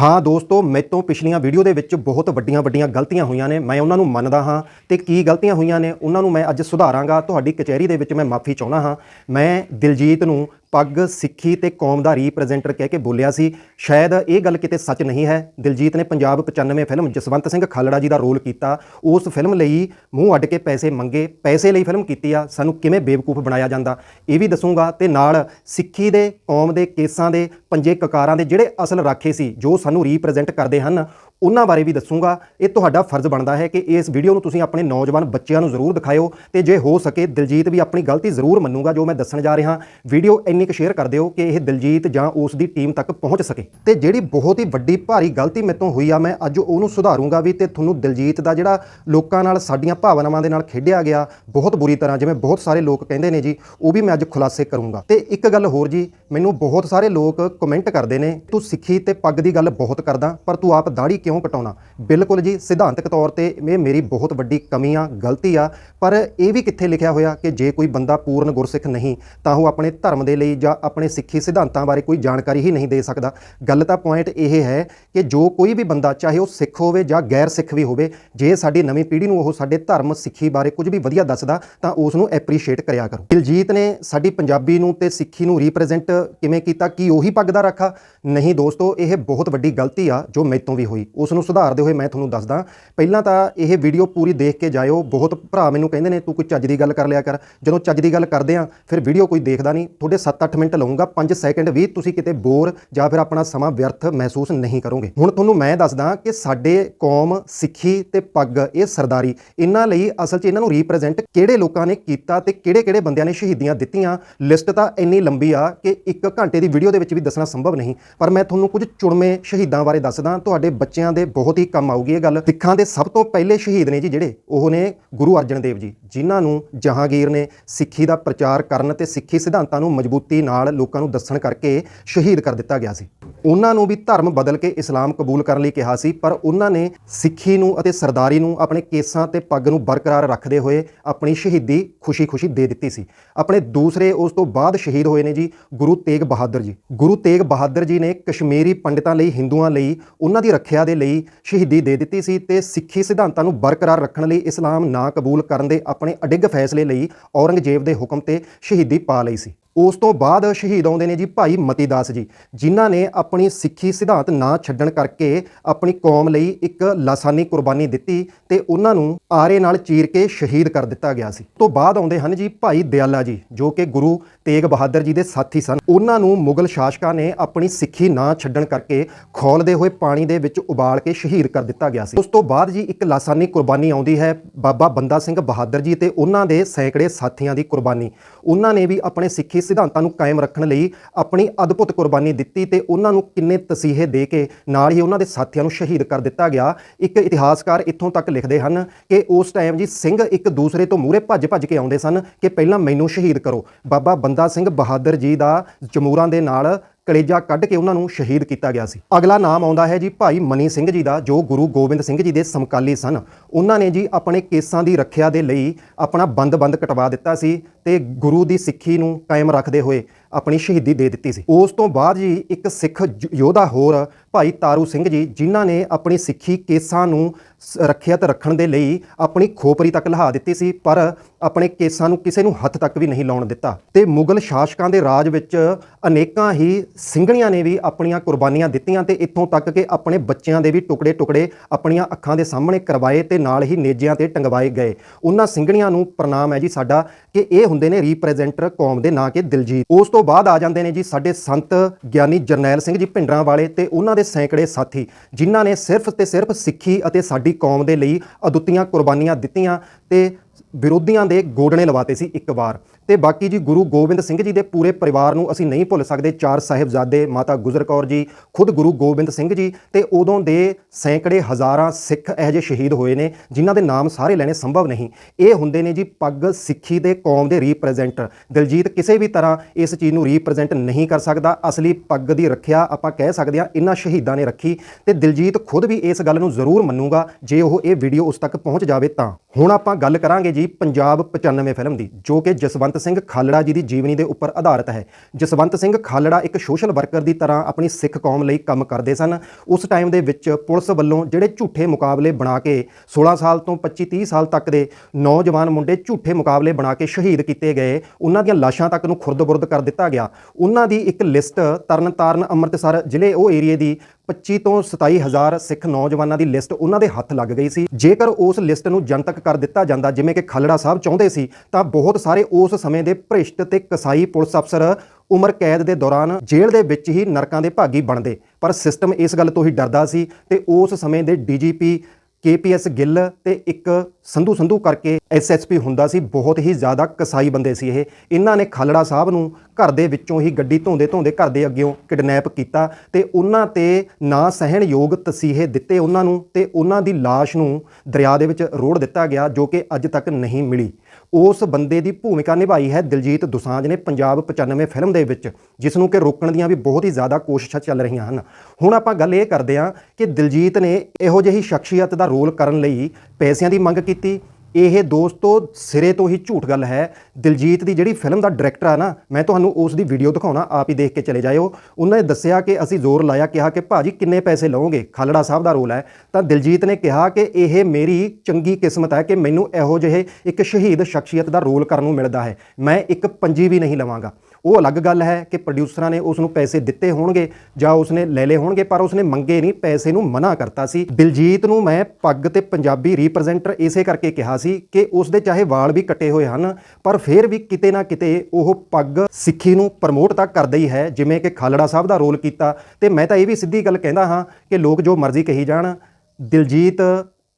ਹਾਂ ਦੋਸਤੋ ਮੈਤੋਂ ਪਿਛਲੀਆਂ ਵੀਡੀਓ ਦੇ ਵਿੱਚ ਬਹੁਤ ਵੱਡੀਆਂ ਵੱਡੀਆਂ ਗਲਤੀਆਂ ਹੋਈਆਂ ਨੇ, ਮੈਂ ਉਹਨਾਂ ਨੂੰ ਮੰਨਦਾ ਹਾਂ। ਤੇ ਕੀ ਗਲਤੀਆਂ ਹੋਈਆਂ ਨੇ, ਉਹਨਾਂ ਨੂੰ ਮੈਂ ਅੱਜ ਸੁਧਾਰਾਂਗਾ। ਤੁਹਾਡੀ ਕਚਹਿਰੀ ਦੇ ਵਿੱਚ ਮੈਂ ਮਾਫੀ ਚਾਹੁੰਦਾ ਹਾਂ। ਮੈਂ ਦਿਲਜੀਤ ਨੂੰ ਪੱਗ ਸਿੱਖੀ ਤੇ ਕੌਮ ਦਾ ਰੀਪ੍ਰੈਜ਼ੈਂਟਰ ਕਹਿ ਕੇ ਬੋਲਿਆ ਸੀ। ਸ਼ਾਇਦ ਇਹ ਗੱਲ ਕਿਤੇ ਸੱਚ ਨਹੀਂ ਹੈ। ਦਿਲਜੀਤ ਨੇ ਪੰਜਾਬ 95 ਫਿਲਮ ਜਸਵੰਤ ਸਿੰਘ ਖਾਲੜਾ ਜੀ ਦਾ ਰੋਲ ਕੀਤਾ। ਉਸ ਫਿਲਮ ਲਈ ਮੂੰਹ ਅੱਡ ਕੇ ਪੈਸੇ ਮੰਗੇ। ਪੈਸੇ ਲਈ ਫਿਲਮ ਕੀਤੀ ਆ। ਸਾਨੂੰ ਕਿਵੇਂ ਬੇਵਕੂਫ ਬਣਾਇਆ ਜਾਂਦਾ? ਇਹ ਵੀ ਦੱਸੂਗਾ। ਤੇ ਨਾਲ ਸਿੱਖੀ ਦੇ, ਕੌਮ ਦੇ ਕੇਸਾਂ ਦੇ, ਪੰਜੇ ਕਕਾਰਾਂ ਦੇ ਜਿਹੜੇ ਅਸਲ ਰਾਖੇ ਸੀ, ਜੋ ਸਾਨੂੰ ਰੀਪ੍ਰੈਜ਼ੈਂਟ ਕਰਦੇ ਹਨ ਉਹਨਾਂ ਬਾਰੇ ਵੀ ਦੱਸੂਗਾ। ਇਹ ਤੁਹਾਡਾ ਫਰਜ਼ ਬਣਦਾ ਹੈ ਕਿ ਇਸ ਵੀਡੀਓ ਨੂੰ ਤੁਸੀਂ ਆਪਣੇ ਨੌਜਵਾਨ ਬੱਚਿਆਂ ਨੂੰ ਜ਼ਰੂਰ ਦਿਖਾਇਓ ਤੇ ਜੇ ਹੋ ਸਕੇ ਦਿਲਜੀਤ ਵੀ ਆਪਣੀ ਗਲਤੀ ਜ਼ਰੂਰ ਮੰਨੂਗਾ, ਜੋ ਮੈਂ ਦੱਸਣ ਜਾ ਰਿਹਾ। ਵੀਡੀਓ ਇੰਨੀ ਕੁ ਸ਼ੇਅਰ ਕਰ ਦਿਓ ਕਿ ਇਹ ਦਿਲਜੀਤ ਜਾਂ ਉਸ ਦੀ ਟੀਮ ਤੱਕ ਪਹੁੰਚ ਸਕੇ। ਤੇ ਜਿਹੜੀ ਬਹੁਤ ਹੀ ਵੱਡੀ ਭਾਰੀ ਗਲਤੀ ਮੇਤੋਂ ਹੋਈ ਆ, ਮੈਂ ਅੱਜ ਉਹਨੂੰ ਸੁਧਾਰੂੰਗਾ ਵੀ ਤੇ ਤੁਹਾਨੂੰ ਦਿਲਜੀਤ ਦਾ ਜਿਹੜਾ ਲੋਕਾਂ ਨਾਲ ਸਾਡੀਆਂ ਭਾਵਨਾਵਾਂ ਦੇ ਨਾਲ ਖੇਡਿਆ ਗਿਆ, ਬਹੁਤ ਬੁਰੀ ਤਰ੍ਹਾਂ, ਜਿਵੇਂ ਬਹੁਤ ਸਾਰੇ ਲੋਕ ਕਹਿੰਦੇ ਨੇ ਜੀ, ਉਹ ਵੀ ਮੈਂ ਅੱਜ ਖੁਲਾਸੇ ਕਰੂੰਗਾ। ਤੇ ਇੱਕ ਗੱਲ ਹੋਰ ਜੀ, ਮੈਨੂੰ ਬਹੁਤ ਸਾਰੇ ਲੋਕ ਕਮੈਂਟ ਕਰਦੇ ਨੇ, ਤੂੰ ਸਿੱਖੀ ਤੇ ਪੱਗ ਦੀ ਗੱਲ ਬਹੁਤ ਕਰਦਾ, ਪਰ ਤੂੰ ਆਪ ਦਾੜੀ ਕਿਉਂ ਕਟਾਉਣਾ ਬਿਲਕੁਲ ਜੀ, ਸਿਧਾਂਤਕ ਤੌਰ ਤੇ ਇਹ ਮੇਰੀ ਬਹੁਤ ਵੱਡੀ ਕਮੀ ਆ, ਗਲਤੀ ਆ, ਪਰ ਇਹ ਵੀ ਕਿੱਥੇ ਲਿਖਿਆ ਹੋਇਆ ਕਿ ਜੇ ਕੋਈ ਬੰਦਾ ਪੂਰਨ ਗੁਰਸਿੱਖ ਨਹੀਂ, ਤਾਂ ਉਹ ਆਪਣੇ ਧਰਮ ਦੇ ਲਈ ਜਾਂ ਆਪਣੇ ਸਿੱਖੀ ਸਿਧਾਂਤਾਂ ਬਾਰੇ ਕੋਈ ਜਾਣਕਾਰੀ ਹੀ ਨਹੀਂ ਦੇ ਸਕਦਾ। ਗੱਲ ਤਾਂ ਪੁਆਇੰਟ ਇਹ ਹੈ ਕਿ ਜੋ ਕੋਈ ਵੀ ਬੰਦਾ, ਚਾਹੇ ਉਹ ਸਿੱਖ ਹੋਵੇ ਜਾਂ ਗੈਰ ਸਿੱਖ ਵੀ ਹੋਵੇ, ਜੇ ਸਾਡੀ ਨਵੀਂ ਪੀੜ੍ਹੀ ਨੂੰ ਉਹ ਸਾਡੇ ਧਰਮ, ਸਿੱਖੀ ਬਾਰੇ ਕੁਝ ਵੀ ਵਧੀਆ ਦੱਸਦਾ, ਤਾਂ ਉਸ ਨੂੰ ਐਪਰੀਸ਼ੀਏਟ ਕਰਿਆ ਕਰੋ। ਦਿਲਜੀਤ ਨੇ ਸਾਡੀ ਪੰਜਾਬੀ ਨੂੰ ਤੇ ਸਿੱਖੀ ਨੂੰ ਰਿਪਰੈਜ਼ੈਂਟ ਕਿਵੇਂ ਕੀਤਾ, ਕੀ ਉਹੀ ਪੱਗ ਦਾ ਰੱਖਾ? ਨਹੀਂ ਦੋਸਤੋ, ਇਹ ਬਹੁਤ ਵੱਡੀ ਗਲਤੀ ਆ, ਜੋ ਮੈਤੋਂ ਵੀ ਹੋਈ। ਉਸ ਨੂੰ ਸੁਧਾਰਦੇ ਹੋਏ ਮੈਂ ਤੁਹਾਨੂੰ ਦੱਸਦਾ। ਪਹਿਲਾਂ ਤਾਂ ਇਹ ਵੀਡੀਓ ਪੂਰੀ ਦੇਖ ਕੇ ਜਾਇਓ। ਬਹੁਤ ਭਰਾ ਮੈਨੂੰ ਕਹਿੰਦੇ ਨੇ, ਤੂੰ ਕੋਈ ਚੱਜ ਦੀ ਗੱਲ ਕਰ ਲਿਆ ਕਰ। ਜਦੋਂ ਚੱਜ ਦੀ ਗੱਲ ਕਰਦੇ ਆ, ਫਿਰ ਵੀਡੀਓ ਕੋਈ ਦੇਖਦਾ ਨਹੀਂ। ਤੁਹਾਡੇ 7-8 ਮਿੰਟ ਲਵਾਂਗਾ 5 ਸੈਕਿੰਡ ਵੀ ਤੁਸੀਂ ਕਿਤੇ ਬੋਰ ਜਾਂ ਫਿਰ ਆਪਣਾ ਸਮਾਂ ਵਿਅਰਥ ਮਹਿਸੂਸ ਨਹੀਂ ਕਰੋਗੇ। ਹੁਣ ਤੁਹਾਨੂੰ ਮੈਂ ਦੱਸਦਾ ਕਿ ਸਾਡੇ ਕੌਮ, ਸਿੱਖੀ ਤੇ ਪੱਗ, ਇਹ ਸਰਦਾਰੀ, ਇਹਨਾਂ ਲਈ ਅਸਲ 'ਚ ਇਹਨਾਂ ਨੂੰ ਰਿਪਰੈਜ਼ੈਂਟ ਕਿਹੜੇ ਲੋਕਾਂ ਨੇ ਕੀਤਾ ਤੇ ਕਿਹੜੇ-ਕਿਹੜੇ ਬੰਦਿਆਂ ਨੇ ਸ਼ਹੀਦੀਆਂ ਦਿੱਤੀਆਂ। ਲਿਸਟ ਤਾਂ ਇੰਨੀ ਲੰਬੀ ਆ ਕਿ ਇੱਕ ਘੰਟੇ ਦੀ ਵੀਡੀਓ ਦੇ ਵਿੱਚ ਵੀ ਦੱਸਣਾ ਸੰਭਵ ਨਹੀਂ। ਪਰ ਮੈਂ ਤੁਹਾਨੂੰ ਕੁਝ ਚੁਣਵੇਂ ਸ਼ਹੀਦਾਂ ਬਾਰੇ ਦੱਸਦਾ। ਤੁਹਾਡੇ ਬੱਚਿਆਂ ਦੇ ਬਹੁਤ ਹੀ ਕੰਮ ਆਊਗੀ ਇਹ ਗੱਲ। ਸਿੱਖਾਂ ਦੇ ਸਭ ਤੋਂ ਪਹਿਲੇ ਸ਼ਹੀਦ ਨੇ ਜੀ ਜਿਹੜੇ, ਉਹ ਨੇ ਗੁਰੂ ਅਰਜਨ ਦੇਵ ਜੀ, ਜਿਨ੍ਹਾਂ ਨੂੰ ਜਹਾਂਗੀਰ ਨੇ ਸਿੱਖੀ ਦਾ ਪ੍ਰਚਾਰ ਕਰਨ ਤੇ ਸਿੱਖੀ ਸਿਧਾਂਤਾਂ ਨੂੰ ਮਜ਼ਬੂਤੀ ਨਾਲ ਲੋਕਾਂ ਨੂੰ ਦੱਸਣ ਕਰਕੇ ਸ਼ਹੀਦ ਕਰ ਦਿੱਤਾ ਗਿਆ ਸੀ। ਉਹਨਾਂ ਨੂੰ ਵੀ ਧਰਮ ਬਦਲ ਕੇ ਇਸਲਾਮ ਕਬੂਲ ਕਰਨ ਲਈ ਕਿਹਾ ਸੀ, ਪਰ ਉਹਨਾਂ ਨੇ ਸਿੱਖੀ ਨੂੰ ਅਤੇ ਸਰਦਾਰੀ ਨੂੰ ਆਪਣੇ ਕੇਸਾਂ ਤੇ ਪੱਗ ਨੂੰ ਬਰਕਰਾਰ ਰੱਖਦੇ ਹੋਏ ਆਪਣੀ ਸ਼ਹੀਦੀ ਖੁਸ਼ੀ-ਖੁਸ਼ੀ ਦੇ ਦਿੱਤੀ ਸੀ। ਆਪਣੇ ਦੂਸਰੇ ਉਸ ਤੋਂ ਬਾਅਦ ਸ਼ਹੀਦ ਹੋਏ ਨੇ ਜੀ ਗੁਰੂ ਤੇਗ ਬਹਾਦਰ ਜੀ। ਗੁਰੂ ਤੇਗ ਬਹਾਦਰ ਜੀ ਨੇ ਕਸ਼ਮੀਰੀ ਪੰਡਿਤਾਂ ਲਈ, ਹਿੰਦੂਆਂ ਲਈ ਉਹਨਾਂ ਦੀ ਰੱਖਿਆ ਦੇ ਲਈ ਸ਼ਹੀਦੀ ਦੇ ਦਿੱਤੀ ਸੀ ਤੇ ਸਿੱਖੀ ਸਿਧਾਂਤਾਂ ਨੂੰ ਬਰਕਰਾਰ ਰੱਖਣ ਲਈ ਇਸਲਾਮ ਨਾ ਕਬੂਲ ਕਰਨ ਦੇ ਆਪਣੇ ਅਡਿੱਗ ਫੈਸਲੇ ਲਈ ਔਰੰਗਜ਼ੇਬ ਦੇ ਹੁਕਮ ਤੇ ਸ਼ਹੀਦੀ ਪਾ ਲਈ ਸੀ। ਉਸ ਤੋਂ ਬਾਅਦ ਸ਼ਹੀਦ ਆਉਂਦੇ ਨੇ ਜੀ ਭਾਈ ਮਤੀ ਦਾਸ ਜੀ, ਜਿਨ੍ਹਾਂ ਨੇ ਆਪਣੀ ਸਿੱਖੀ ਸਿਧਾਂਤ ਨਾ ਛੱਡਣ ਕਰਕੇ ਆਪਣੀ ਕੌਮ ਲਈ ਇੱਕ ਲਾਸਾਨੀ ਕੁਰਬਾਨੀ ਦਿੱਤੀ ਤੇ ਉਹਨਾਂ ਨੂੰ ਆਰੇ ਨਾਲ ਚੀਰ ਕੇ ਸ਼ਹੀਦ ਕਰ ਦਿੱਤਾ ਗਿਆ ਸੀ। ਤੋਂ ਬਾਅਦ ਆਉਂਦੇ ਹਨ ਜੀ ਭਾਈ ਦਿਆਲਾ ਜੀ, ਜੋ ਕਿ ਗੁਰੂ ਤੇਗ ਬਹਾਦਰ ਜੀ ਦੇ ਸਾਥੀ ਸਨ। ਉਹਨਾਂ ਨੂੰ ਮੁਗਲ ਸ਼ਾਸਕਾਂ ਨੇ ਆਪਣੀ ਸਿੱਖੀ ਨਾ ਛੱਡਣ ਕਰਕੇ ਖੌਲਦੇ ਹੋਏ ਪਾਣੀ ਦੇ ਵਿੱਚ ਉਬਾਲ ਕੇ ਸ਼ਹੀਦ ਕਰ ਦਿੱਤਾ ਗਿਆ ਸੀ। ਉਸ ਤੋਂ ਬਾਅਦ ਜੀ ਇੱਕ ਲਾਸਾਨੀ ਕੁਰਬਾਨੀ ਆਉਂਦੀ ਹੈ ਬਾਬਾ ਬੰਦਾ ਸਿੰਘ ਬਹਾਦਰ ਜੀ ਤੇ ਉਹਨਾਂ ਦੇ ਸੈਂਕੜੇ ਸਾਥੀਆਂ ਦੀ ਕੁਰਬਾਨੀ। ਉਹਨਾਂ ਨੇ ਵੀ ਆਪਣੇ ਸਿੱਖੀ ਸਿਧਾਂਤਾਂ ਨੂੰ ਕਾਇਮ ਰੱਖਣ ਲਈ ਆਪਣੀ ਅਦਭੁਤ ਕੁਰਬਾਨੀ ਦਿੱਤੀ ਤੇ ਉਹਨਾਂ ਨੂੰ ਕਿੰਨੇ ਤਸੀਹੇ ਦੇ ਕੇ ਨਾਲ ਹੀ ਉਹਨਾਂ ਦੇ ਸਾਥੀਆਂ ਨੂੰ ਸ਼ਹੀਦ ਕਰ ਦਿੱਤਾ ਗਿਆ। ਇੱਕ ਇਤਿਹਾਸਕਾਰ ਇੱਥੋਂ ਤੱਕ ਲਿਖਦੇ ਹਨ ਕਿ ਉਸ ਟਾਈਮ ਜੀ ਸਿੰਘ ਇੱਕ ਦੂਸਰੇ ਤੋਂ ਮੂਹਰੇ ਭੱਜ-ਭੱਜ ਕੇ ਆਉਂਦੇ ਸਨ ਕਿ ਪਹਿਲਾਂ ਮੈਨੂੰ ਸ਼ਹੀਦ ਕਰੋ। ਬਾਬਾ ਬੰਦਾ ਸਿੰਘ ਬਹਾਦਰ ਜੀ ਦਾ ਜਮੂਰਾਂ ਦੇ ਨਾਲ ਕਲੇਜਾ ਕੱਢ ਕੇ ਉਹਨਾਂ ਨੂੰ ਸ਼ਹੀਦ ਕੀਤਾ ਗਿਆ ਸੀ। ਅਗਲਾ ਨਾਮ ਆਉਂਦਾ ਹੈ ਜੀ ਭਾਈ ਮਨੀ ਸਿੰਘ ਜੀ ਦਾ, ਜੋ ਗੁਰੂ ਗੋਬਿੰਦ ਸਿੰਘ ਜੀ ਦੇ ਸਮਕਾਲੀ ਸਨ। ਉਹਨਾਂ ਨੇ ਜੀ ਆਪਣੇ ਕੇਸਾਂ ਦੀ ਰੱਖਿਆ ਦੇ ਲਈ ਆਪਣਾ ਬੰਦ-ਬੰਦ ਕਟਵਾ ਦਿੱਤਾ ਸੀ। ਤੇ ਗੁਰੂ ਦੀ ਸਿੱਖੀ ਨੂੰ ਕਾਇਮ ਰੱਖਦੇ ਹੋਏ ਆਪਣੀ ਸ਼ਹੀਦੀ ਦੇ ਦਿੱਤੀ ਸੀ। ਉਸ ਤੋਂ ਬਾਅਦ ਜੀ ਇੱਕ ਸਿੱਖ ਜ- ਯੋਧਾ ਹੋਰ, ਭਾਈ ਤਾਰੂ ਸਿੰਘ ਜੀ, ਜਿਨ੍ਹਾਂ ਨੇ ਆਪਣੀ ਸਿੱਖੀ ਕੇਸਾਂ ਨੂੰ ਸ- ਰੱਖਿਅਤ ਰੱਖਣ ਦੇ ਲਈ ਆਪਣੀ ਖੋਪਰੀ ਤੱਕ ਲਹਾ ਦਿੱਤੀ ਸੀ, ਪਰ ਆਪਣੇ ਕੇਸਾਂ ਨੂੰ ਕਿਸੇ ਨੂੰ ਹੱਥ ਤੱਕ ਵੀ ਨਹੀਂ ਲਾਉਣ ਦਿੱਤਾ। ਤੇ ਮੁਗਲ ਸ਼ਾਸਕਾਂ ਦੇ ਰਾਜ ਵਿੱਚ ਅਨੇਕਾਂ ਹੀ ਸਿੰਘਣੀਆਂ ਨੇ ਵੀ ਆਪਣੀਆਂ ਕੁਰਬਾਨੀਆਂ ਦਿੱਤੀਆਂ ਤੇ ਇੱਥੋਂ ਤੱਕ ਕਿ ਆਪਣੇ ਬੱਚਿਆਂ ਦੇ ਵੀ ਟੁਕੜੇ-ਟੁਕੜੇ ਆਪਣੀਆਂ ਅੱਖਾਂ ਦੇ ਸਾਹਮਣੇ ਕਰਵਾਏ ਤੇ ਨਾਲ ਹੀ ਨੇਜਿਆਂ ਤੇ ਟੰਗਵਾਏ ਗਏ। ਉਹਨਾਂ ਸਿੰਘਣੀਆਂ ਨੂੰ ਪ੍ਰਣਾਮ ਹੈ ਜੀ ਸਾਡਾ ਕਿ ਇਹ ਹੁੰਦੇ ਨੇ ਰੀਪ੍ਰੈਜ਼ੈਂਟਰ ਕੌਮ ਦੇ ਨਾਂ ਕੇ ਦਿਲਜੀਤ। ਉਸ ਤੋਂ ਬਾਅਦ ਆ ਜਾਂਦੇ ਨੇ ਜੀ ਸਾਡੇ ਸੰਤ ਗਿਆਨੀ ਜਰਨੈਲ ਸਿੰਘ ਜੀ ਭਿੰਡਰਾਂ ਵਾਲੇ ਤੇ ਉਹਨਾਂ ਦੇ ਸੈਂਕੜੇ ਸਾਥੀ, ਜਿਨ੍ਹਾਂ ਨੇ ਸਿਰਫ ਤੇ ਸਿਰਫ ਸਿੱਖੀ ਅਤੇ ਸਾਡੀ ਕੌਮ ਦੇ ਲਈ ਅਦੁੱਤੀਆਂ ਕੁਰਬਾਨੀਆਂ ਦਿੱਤੀਆਂ ਤੇ ਵਿਰੋਧੀਆਂ ਦੇ ਗੋਡਣੇ ਲਵਾਤੇ ਸੀ ਇੱਕ ਵਾਰ। ਤੇ ਬਾਕੀ ਜੀ ਗੁਰੂ ਗੋਬਿੰਦ ਸਿੰਘ ਜੀ ਦੇ ਪੂਰੇ ਪਰਿਵਾਰ ਨੂੰ ਅਸੀਂ ਨਹੀਂ ਭੁੱਲ ਸਕਦੇ, ਚਾਰ ਸਾਹਿਬਜ਼ਾਦੇ ਮਾਤਾ ਗੁਜਰ ਕੌਰ ਜੀ, ਖੁਦ ਗੁਰੂ ਗੋਬਿੰਦ ਸਿੰਘ ਜੀ ਤੇ ਉਦੋਂ ਦੇ ਸੈਂਕੜੇ ਹਜ਼ਾਰਾਂ ਸਿੱਖ ਇਹੋ ਜਿਹੇ ਸ਼ਹੀਦ ਹੋਏ ਨੇ, ਜਿਨ੍ਹਾਂ ਦੇ ਨਾਮ ਸਾਰੇ ਲੈਣੇ ਸੰਭਵ ਨਹੀਂ। ਇਹ ਹੁੰਦੇ ਨੇ ਜੀ ਪੱਗ ਸਿੱਖੀ ਦੇ ਕੌਮ ਦੇ ਰੀਪ੍ਰੈਜ਼ੈਂਟਰ ਦਿਲਜੀਤ ਕਿਸੇ ਵੀ ਤਰ੍ਹਾਂ ਇਸ ਚੀਜ਼ ਨੂੰ ਰੀਪ੍ਰੈਜ਼ੈਂਟ ਨਹੀਂ ਕਰ ਸਕਦਾ, ਅਸਲੀ ਪੱਗ ਦੀ ਰੱਖਿਆ ਆਪਾਂ ਕਹਿ ਸਕਦੇ ਹਾਂ ਇਹਨਾਂ ਸ਼ਹੀਦਾਂ ਨੇ ਰੱਖੀ ਤੇ ਦਿਲਜੀਤ ਖੁਦ ਵੀ ਇਸ ਗੱਲ ਨੂੰ ਜ਼ਰੂਰ ਮੰਨੂਗਾ, ਜੇ ਉਹ ਇਹ ਵੀਡੀਓ ਉਸ ਤੱਕ ਪਹੁੰਚ ਜਾਵੇ ਤਾਂ। ਹੁਣ ਆਪਾਂ ਗੱਲ ਕਰਾਂਗੇ ਜੀ ਪੰਜਾਬ 95 ਫਿਲਮ ਦੀ, ਜੋ ਕਿ ਜਸਵੰਤ ਸਿੰਘ ਖਾਲੜਾ ਜੀ ਦੀ ਜੀਵਨੀ ਦੇ ਉੱਪਰ ਆਧਾਰਿਤ ਹੈ। ਜਸਵੰਤ ਸਿੰਘ ਖਾਲੜਾ ਇੱਕ ਸੋਸ਼ਲ ਵਰਕਰ ਦੀ ਤਰ੍ਹਾਂ ਆਪਣੀ ਸਿੱਖ ਕੌਮ ਲਈ ਕੰਮ ਕਰਦੇ ਸਨ। ਉਸ ਟਾਈਮ ਦੇ ਵਿੱਚ ਪੁਲਿਸ ਵੱਲੋਂ ਜਿਹੜੇ ਝੂਠੇ ਮੁਕਾਬਲੇ ਬਣਾ ਕੇ 16 ਸਾਲ ਤੋਂ 25 30 ਸਾਲ ਤੱਕ ਦੇ ਨੌਜਵਾਨ ਮੁੰਡੇ ਝੂਠੇ ਮੁਕਾਬਲੇ ਬਣਾ ਕੇ ਸ਼ਹੀਦ ਕੀਤੇ ਗਏ। ਉਹਨਾਂ ਦੀਆਂ ਲਾਸ਼ਾਂ ਤੱਕ ਨੂੰ ਖੁਰਦ-ਬੁਰਦ ਕਰ ਦਿੱਤਾ ਗਿਆ। ਉਹਨਾਂ ਦੀ ਇੱਕ ਲਿਸਟ ਤਰਨਤਾਰਨ, ਅੰਮ੍ਰਿਤਸਰ ਜ਼ਿਲ੍ਹੇ ਉਹ ਏਰੀਏ ਦੀ 25 ਤੋਂ 27 ਹਜ਼ਾਰ ਸਿੱਖ ਨੌਜਵਾਨਾਂ ਦੀ ਲਿਸਟ ਉਹਨਾਂ ਦੇ ਹੱਥ ਲੱਗ ਗਈ ਸੀ। ਜੇਕਰ ਉਸ ਲਿਸਟ ਨੂੰ ਜਨਤਕ ਕਰ ਦਿੱਤਾ ਜਾਂਦਾ, ਜਿਵੇਂ ਕਿ ਖਲੜਾ ਸਾਹਿਬ ਚਾਹੁੰਦੇ ਸੀ, ਤਾਂ ਬਹੁਤ ਸਾਰੇ ਉਸ ਸਮੇਂ ਦੇ ਭ੍ਰਿਸ਼ਟ ਤੇ ਕਸਾਈ ਪੁਲਿਸ ਅਫਸਰ ਉਮਰ ਕੈਦ ਦੇ ਦੌਰਾਨ ਜੇਲ੍ਹ ਦੇ ਵਿੱਚ ਹੀ ਨਰਕਾਂ ਦੇ ਭਾਗੀ ਬਣਦੇ। ਪਰ ਸਿਸਟਮ ਇਸ ਗੱਲ ਤੋਂ ਹੀ ਡਰਦਾ ਸੀ ਤੇ ਉਸ ਸਮੇਂ ਦੇ ਡੀਜੀਪੀ ਕੇਪੀਐਸ ਗਿੱਲ ਤੇ ਇੱਕ ਸੰਧੂ ਸੰਧੂ ਕਰਕੇ ਐਸਐਸਪੀ ਹੁੰਦਾ ਸੀ, ਬਹੁਤ ਹੀ ਜ਼ਿਆਦਾ ਕਸਾਈ ਬੰਦੇ ਸੀ ਇਹ। ਇਹਨਾਂ ਨੇ ਖਾਲੜਾ ਸਾਹਿਬ ਨੂੰ ਘਰ ਦੇ ਵਿੱਚੋਂ ਹੀ ਗੱਡੀ ਧੋਂਦੇ ਧੋਂਦੇ ਘਰ ਦੇ ਅੱਗਿਓਂ ਕਿਡਨੈਪ ਕੀਤਾ ਤੇ ਉਹਨਾਂ ਤੇ ਨਾ ਸਹਿਣਯੋਗ ਤਸੀਹੇ ਦਿੱਤੇ ਉਹਨਾਂ ਨੂੰ ਤੇ ਉਹਨਾਂ ਦੀ ਲਾਸ਼ ਨੂੰ ਦਰਿਆ ਦੇ ਵਿੱਚ ਰੋੜ ਦਿੱਤਾ ਗਿਆ ਜੋ ਕਿ ਅੱਜ ਤੱਕ ਨਹੀਂ ਮਿਲੀ। ਉਸ ਬੰਦੇ ਦੀ ਭੂਮਿਕਾ ਨਿਭਾਈ ਹੈ ਦਿਲਜੀਤ ਦੁਸਾਂਝ ਨੇ ਪੰਜਾਬ 95 ਫਿਲਮ ਦੇ ਵਿੱਚ, ਜਿਸ ਨੂੰ ਕਿ ਰੋਕਣ ਦੀਆਂ ਵੀ ਬਹੁਤ ਹੀ ਜ਼ਿਆਦਾ ਕੋਸ਼ਿਸ਼ਾਂ ਚੱਲ ਰਹੀਆਂ ਹਨ। ਹੁਣ ਆਪਾਂ ਗੱਲ ਇਹ ਕਰਦੇ ਹਾਂ ਕਿ ਦਿਲਜੀਤ ਨੇ ਇਹੋ ਜਿਹੀ ਸ਼ਖਸੀਅਤ ਦਾ ਰੋਲ ਕਰਨ ਲਈ ਪੈਸਿਆਂ ਦੀ ਮੰਗ ਕੀਤੀ ਇਹ ਦੋਸਤੋ ਸਿਰੇ ਤੋਂ ਹੀ ਝੂਠ ਗੱਲ ਹੈ। ਦਿਲਜੀਤ ਦੀ ਜਿਹੜੀ ਫਿਲਮ ਦਾ ਡਾਇਰੈਕਟਰ ਆ ਨਾ, ਮੈਂ ਤੁਹਾਨੂੰ ਉਸ ਦੀ ਵੀਡੀਓ ਦਿਖਾਉਣਾ, ਆਪ ਹੀ ਦੇਖ ਕੇ ਚਲੇ ਜਾਇਓ। ਉਹਨਾਂ ਨੇ ਦੱਸਿਆ ਕਿ ਅਸੀਂ ਜ਼ੋਰ ਲਾਇਆ, ਕਿਹਾ ਕਿ ਭਾਜੀ ਕਿੰਨੇ ਪੈਸੇ ਲਓਗੇ? ਖਾਲੜਾ ਸਾਹਿਬ ਦਾ ਰੋਲ ਹੈ। ਤਾਂ ਦਿਲਜੀਤ ਨੇ ਕਿਹਾ ਕਿ ਇਹ ਮੇਰੀ ਚੰਗੀ ਕਿਸਮਤ ਹੈ ਕਿ ਮੈਨੂੰ ਇਹੋ ਜਿਹੇ ਇੱਕ ਸ਼ਹੀਦ ਸ਼ਖਸੀਅਤ ਦਾ ਰੋਲ ਕਰਨ ਨੂੰ ਮਿਲਦਾ ਹੈ। ਮੈਂ ਇੱਕ ਪੰਜੀ ਵੀ ਨਹੀਂ ਲਵਾਂਗਾ। ਉਹ ਅਲੱਗ ਗੱਲ ਹੈ ਕਿ ਪ੍ਰੋਡਿਊਸਰਾਂ ਨੇ ਉਸ ਨੂੰ ਪੈਸੇ ਦਿੱਤੇ ਹੋਣਗੇ ਜਾਂ ਉਸ ਨੇ ਲੈ ਲਏ ਹੋਣਗੇ, ਪਰ ਉਸ ਨੇ ਮੰਗੇ ਨਹੀਂ, ਪੈਸੇ ਨੂੰ ਮਨਾ ਕਰਤਾ ਸੀ। ਦਿਲਜੀਤ ਨੂੰ ਮੈਂ ਪੱਗ ਤੇ ਪੰਜਾਬੀ ਰੀਪ੍ਰੈਜ਼ੈਂਟਰ ਇਸੇ ਕਰਕੇ ਕਿਹਾ ਸੀ ਕਿ ਉਸ ਦੇ ਚਾਹੇ ਵਾਲ ਵੀ ਕੱਟੇ ਹੋਏ ਹਨ, ਪਰ ਫਿਰ ਵੀ ਕਿਤੇ ਨਾ ਕਿਤੇ ਉਹ ਪੱਗ ਸਿੱਖੀ ਨੂੰ ਪ੍ਰਮੋਟ ਤਾਂ ਕਰਦਾ ਹੀ ਹੈ, ਜਿਵੇਂ ਕਿ ਖਾਲੜਾ ਸਾਹਿਬ ਦਾ ਰੋਲ ਕੀਤਾ। ਤੇ ਮੈਂ ਤਾਂ ਇਹ ਵੀ ਸਿੱਧੀ ਗੱਲ ਕਹਿੰਦਾ ਹਾਂ ਕਿ ਲੋਕ ਜੋ ਮਰਜ਼ੀ ਕਹੀ ਜਾਣ। ਦਿਲਜੀਤ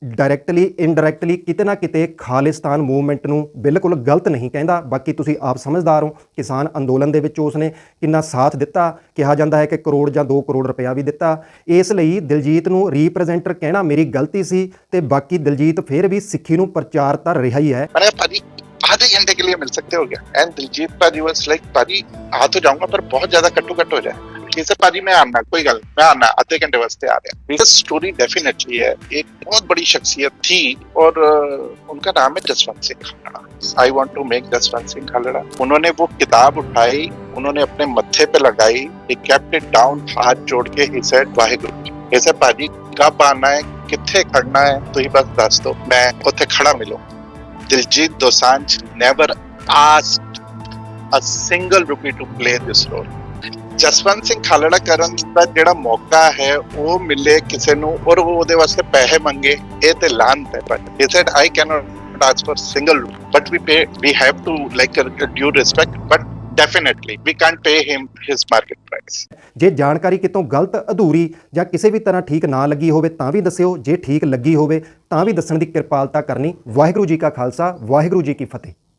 ਡਾਇਰੈਕਟਲੀ ਇਨਡਾਇਰੈਕਟਲੀ ਕਿਤੇ ਨਾ ਕਿਤੇ ਖਾਲਿਸਤਾਨ ਮੂਵਮੈਂਟ ਨੂੰ ਬਿਲਕੁਲ ਗਲਤ ਨਹੀਂ ਕਹਿੰਦਾ ਬਾਕੀ ਤੁਸੀਂ ਆਪ ਸਮਝਦਾਰ ਹੋ ਕਿਸਾਨ ਅੰਦੋਲਨ ਦੇ ਵਿੱਚ ਉਸਨੇ ਕਿੰਨਾ ਸਾਥ ਦਿੱਤਾ ਕਿਹਾ ਜਾਂਦਾ ਹੈ ਕਿ ਕਰੋੜ ਜਾਂ 2 ਕਰੋੜ ਰੁਪਇਆ ਵੀ ਦਿੱਤਾ ਇਸ ਲਈ ਦਿਲਜੀਤ ਨੂੰ ਰੀਪ੍ਰੈਜ਼ੈਂਟਰ ਕਹਿਣਾ ਮੇਰੀ ਗਲਤੀ ਸੀ ਤੇ ਬਾਕੀ ਦਿਲਜੀਤ ਫਿਰ ਵੀ ਸਿੱਖੀ ਨੂੰ ਪ੍ਰਚਾਰ ਤਾਂ ਰਿਹਾ ਹੀ ਹੈ मैंने कहा, पाजी आधे घंटे के लिए मिल सकते हो क्या एंड दिलजीत पाजी वाज लाइक पाजी आ तो जाऊंगा पर बहुत ज्यादा कट्टू कट हो जाए है पाजी मैं आना, कोई गल मैं आना, आधे घंटे वास्ते आ रहा हूँ। स्टोरी डेफिनेटली है। एक बहुत बड़ी शख्सियत थी और उनका नाम है Jaswant Singh Khalra. I want to make Jaswant Singh Khalra. उन्होंने वो किताब उठाई, उन्होंने अपने मत्थे पे लगाई kept it down, हाथ जोड़ के, he said, वाहेगुरु said पाजी कब आना है किथे खड़ना है तो ही बस दस दो, मैं उत्थे खड़ा मिलूं। Diljit Dosanjh never asked a single rupee to play this role. Jaswant Singh Khalra ਕਰਨ ਦਾ ਜਿਹੜਾ ਮੌਕਾ ਹੈ ਉਹ ਮਿਲੇ ਕਿਸੇ ਨੂੰ ਔਰ ਉਹ ਉਹਦੇ ਵਾਸਤੇ ਪੈਸੇ ਮੰਗੇ ਇਹ ਤੇ ਲਾਂਤ ਹੈ but he said I cannot ask for single but we pay we have to like a, a due respect but definitely we can't pay him his ਜੇ ਜਾਣਕਾਰੀ ਕਿਤੋਂ ਗਲਤ ਅਧੂਰੀ ਜਾਂ ਕਿਸੇ ਵੀ ਤਰ੍ਹਾਂ ਠੀਕ ਨਾ ਲੱਗੀ ਹੋਵੇ ਤਾਂ ਵੀ ਦੱਸਿਓ। ਜੇ ਠੀਕ ਲੱਗੀ ਹੋਵੇ ਤਾਂ ਵੀ ਦੱਸਣ ਦੀ ਕਿਰਪਾਲਤਾ ਕਰਨੀ। ਵਾਹਿਗੁਰੂ ਜੀ ਕਾ ਖਾਲਸਾ ਵਾਹਿਗੁਰੂ ਜੀ ਕੀ ਫਤਿਹ।